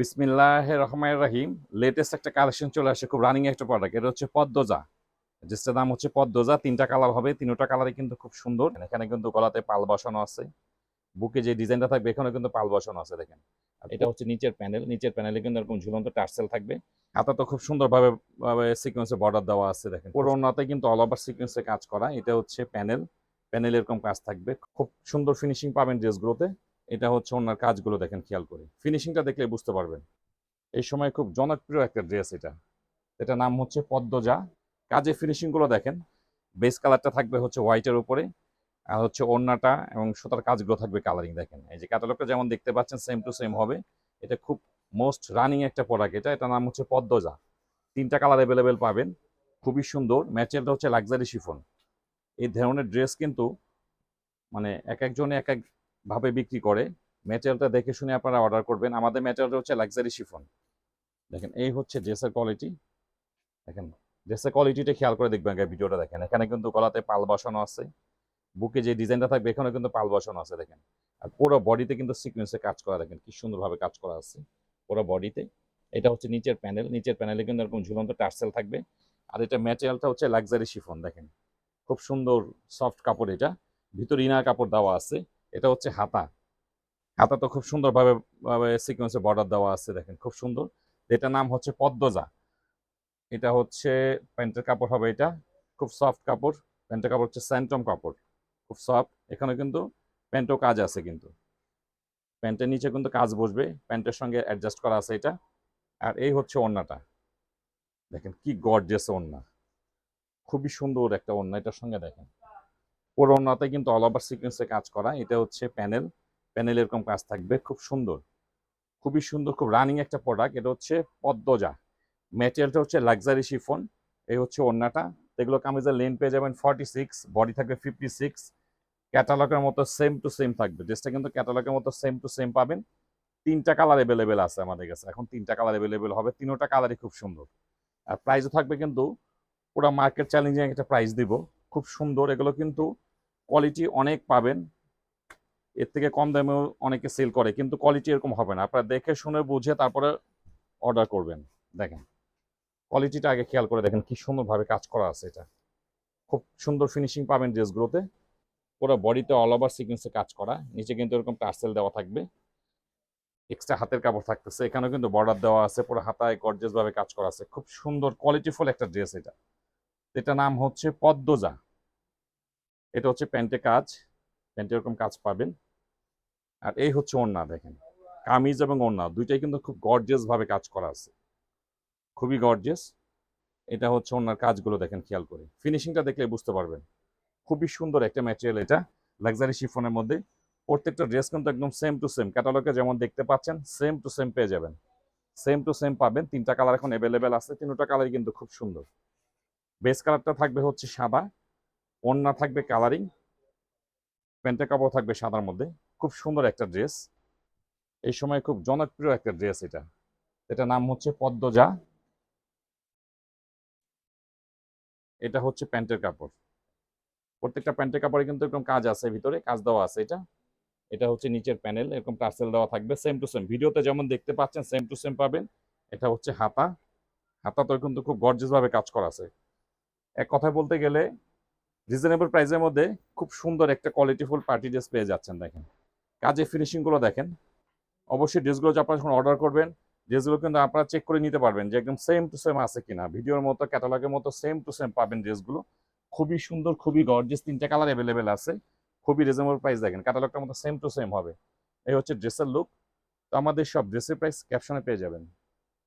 বিসমিল্লাহ রহমান রাহিম। লেটেস্ট একটা কালেকশন চলে আসে খুব রানিং একটা প্রোডাক্ট এটা হচ্ছে পদ্মজা। যেটার নাম হচ্ছে পদ্মজা, তিনটা কালার হবে, তিনটা কালারই কিন্তু খুব সুন্দর। এখানে কিন্তু গলাতে পাল বসানো আছে। বুকে যে ডিজাইনটা থাকবে এখানে কিন্তু পাল বসানো আছে, দেখেন। এটা হচ্ছে নিচের প্যানেল নিচের প্যানেলে কিন্তু এরকম ঝুলন্ত টার্সেল থাকবে। হাতা তো খুব সুন্দরভাবে সিকোয়েন্সে বর্ডার দেওয়া আছে, দেখেন। পুরোনাতে কিন্তু অল ওভার সিকোয়েন্সে কাজ করা, এটা হচ্ছে প্যানেল প্যানেল এরকম কাজ থাকবে। খুব সুন্দর ফিনিশিং পাবেন ড্রেসগুলোতে এটা হচ্ছে ওনার কাজগুলো দেখেন খেয়াল করে। ফিনিশিংটা দেখলে বুঝতে পারবেন। এই সময় খুব জনপ্রিয় একটা ড্রেস এটা। এটা নাম হচ্ছে পদ্মজা। কাজে ফিনিশিংগুলো দেখেন। বেস কালারটা থাকবে হচ্ছে হোয়াইটের উপরে আর হচ্ছে ওড়নাটা এবং সুতার কাজগুলো থাকবে কালারিং দেখেন। এই যে ক্যাটালগটা যেমন দেখতে পাচ্ছেন সেম টু সেম হবে। এটা খুব মোস্ট রানিং একটা প্রোডাক্ট এটা। এটা নাম হচ্ছে পদ্মজা। তিনটা কালার অ্যাভেলেবেল পাবেন। খুবই সুন্দর। ম্যাটেরিয়ালটা হচ্ছে লাক্সারি শিফন এই ধরনের ড্রেস কিন্তু মানে এক একজনে এক এক ভাবে বিক্রি করে। ম্যাটেরিয়ালটা দেখে শুনে আপনারা অর্ডার করবেন। আমাদের ম্যাটেরিয়ালটা হচ্ছে লাক্সারি শিফন দেখেন, এই হচ্ছে ড্রেসের কোয়ালিটি দেখেন ড্রেসের কোয়ালিটিটা খেয়াল করে দেখবেন ভিডিওটা দেখেন। এখানে কিন্তু গলাতে পাল বসানো আছে। বুকে যে ডিজাইনটা থাকবে এখানে কিন্তু পাল বসানো আছে, দেখেন। আর পুরো বডিতে কিন্তু সিকোয়েন্সে কাজ করা, দেখেন, কি সুন্দরভাবে কাজ করা আছে। পুরো বডিতে এটা হচ্ছে নিচের প্যানেল নিচের প্যানেলে কিন্তু এরকম ঝুলন্ত টার্সেল থাকবে। আর এটা ম্যাটেরিয়ালটা হচ্ছে লাক্সারি শিফন দেখেন। খুব সুন্দর সফট কাপড় এটা। ভিতর ইনার কাপড় দেওয়া আছে। এটা হচ্ছে হাতা। হাতা তো খুব সুন্দরভাবে সিকোয়েন্সে বর্ডার দেওয়া আছে, দেখেন, খুব সুন্দর। এটার নাম হচ্ছে পদ্মজা। এটা হচ্ছে প্যান্টের কাপড় হবে এটা, খুব সফট কাপড়। প্যান্টের কাপড় হচ্ছে স্যান্টম কাপড়, খুব সফট এখানে কিন্তু প্যান্টও কাজ আছে কিন্তু। প্যান্টের নিচে কিন্তু কাজ বসবে, প্যান্টের সঙ্গে অ্যাডজাস্ট করা আছে এটা। আর এই হচ্ছে ওড়নাটা। দেখেন, কি গর্জেস ওড়না। খুবই সুন্দর একটা ওড়না, এটার সঙ্গে দেখেন। পুরো ওড়নাতে কিন্তু অল ওভার সিকোয়েন্সে কাজ করা। এটা হচ্ছে প্যানেল প্যানেল এরকম কাজ থাকবে, খুব সুন্দর। খুবই সুন্দর, খুব রানিং একটা প্রোডাক্ট এটা হচ্ছে পদ্মজা। ম্যাটেরিয়ালটা হচ্ছে লাক্সারি শিফন এই হচ্ছে ওড়নাটা। এগুলো কামিজের লেন পেয়ে যাবেন ফর্টি সিক্স বডি থাকবে ফিফটি সিক্স ক্যাটালগের মতো সেম টু সেম থাকবে। ড্রেসটা কিন্তু ক্যাটালগের মতো সেম টু সেম পাবেন। তিনটা কালার অ্যাভেলেবেল আছে আমাদের কাছে। এখন তিনটা কালার অ্যাভেলেবেল হবে। তিনোটা কালারই খুব সুন্দর। আর প্রাইসও থাকবে কিন্তু পুরো মার্কেট চ্যালেঞ্জিং একটা প্রাইস দিব। খুব সুন্দর। এগুলো কিন্তু কোয়ালিটি অনেক পাবেন। এর থেকে কম দামেও অনেকে সেল করে, কিন্তু কোয়ালিটি এরকম হবে না। আপনারা দেখে শুনে বুঝে তারপরে অর্ডার করবেন। দেখেন কোয়ালিটিটা আগে খেয়াল করে দেখেন কি সুন্দরভাবে কাজ করা আছে এটা। খুব সুন্দর ফিনিশিং পাবেন ড্রেসগুলোতে পুরো বডিতে অল ওভার সিকোয়েন্সে কাজ করা। নিচে কিন্তু এরকম টার্সেল দেওয়া থাকবে। এক্সট্রা হাতের কাপড় থাকতেছে। এখানেও কিন্তু বর্ডার দেওয়া আছে। পুরো হাতায় গর্জেস ভাবে কাজ করা আছে। খুব সুন্দর কোয়ালিটিফুল একটা ড্রেস এটা। এটা নাম হচ্ছে পদ্মজা। এটা হচ্ছে প্যান্টে কাজ। প্যান্টে এরকম কাজ পাবেন। আর এই হচ্ছে ওড়না দেখেন। কামিজ এবং ওড়না দুইটাই কিন্তু খুব গর্জিয়াস ভাবে কাজ করা আছে। খুবই গর্জিয়াস এটা হচ্ছে ওনার কাজগুলো দেখেন খেয়াল করে। ফিনিশিংটা দেখলে বুঝতে পারবেন। খুবই সুন্দর একটা ম্যাটেরিয়াল এটা লাক্সারি শিফনের মধ্যে। প্রত্যেকটা ড্রেস কিন্তু একদম সেম টু সেম ক্যাটালগে যেমন দেখতে পাচ্ছেন সেম টু সেম পেয়ে যাবেন। সেম টু সেম পাবেন। তিনটা কালার এখন অ্যাভেলেবেল আছে। তিনটা কালারই কিন্তু খুব সুন্দর। বেস কালারটা থাকবে হচ্ছে সাদা। ওড়না থাকবে কালারিং প্যান্টের কাপড় থাকবে সাদার মধ্যে। খুব সুন্দর একটা ড্রেস এই সময় খুব জনপ্রিয় একটা ড্রেস এটা। এটা নাম হচ্ছে পদ্মজা। এটা হচ্ছে প্যান্টের কাপড়। প্রত্যেকটা প্যান্টের কাপড়ে কিন্তু এরকম কাজ আছে ভিতরে কাজ দেওয়া আছে এটা। এটা হচ্ছে নিচের প্যানেল এরকম টার্সেল দেওয়া থাকবে সেম টু সেম ভিডিওতে যেমন দেখতে পাচ্ছেন সেম টু সেম পাবেন। এটা হচ্ছে হাতা। হাতা তো কিন্তু খুব গর্জেস ভাবে কাজ করা আছে। এক কথায় বলতে গেলে রিজনেবল প্রাইসের মধ্যে খুব সুন্দর একটা কোয়ালিটিফুল পার্টি ড্রেস পেয়ে যাচ্ছেন দেখেন। কাজে ফিনিশিংগুলো দেখেন। অবশ্যই ড্রেসগুলো যে আপনারা যখন অর্ডার করবেন ড্রেসগুলো কিন্তু আপনারা চেক করে নিতে পারবেন যে একদম সেম টু সেম আছে কিনা। ভিডিওর মতো ক্যাটালগের মতো সেম টু সেম পাবেন ড্রেসগুলো খুবই সুন্দর, খুবই গর্জিয়াস তিনটা কালার অ্যাভেলেবেল আছে। খুবই রিজনেবল প্রাইস দেখেন। ক্যাটালগটার মতো সেম টু সেম হবে। এই হচ্ছে ড্রেসের লুক তো আমাদের সব ড্রেসের প্রাইস ক্যাপশনে পেয়ে যাবেন।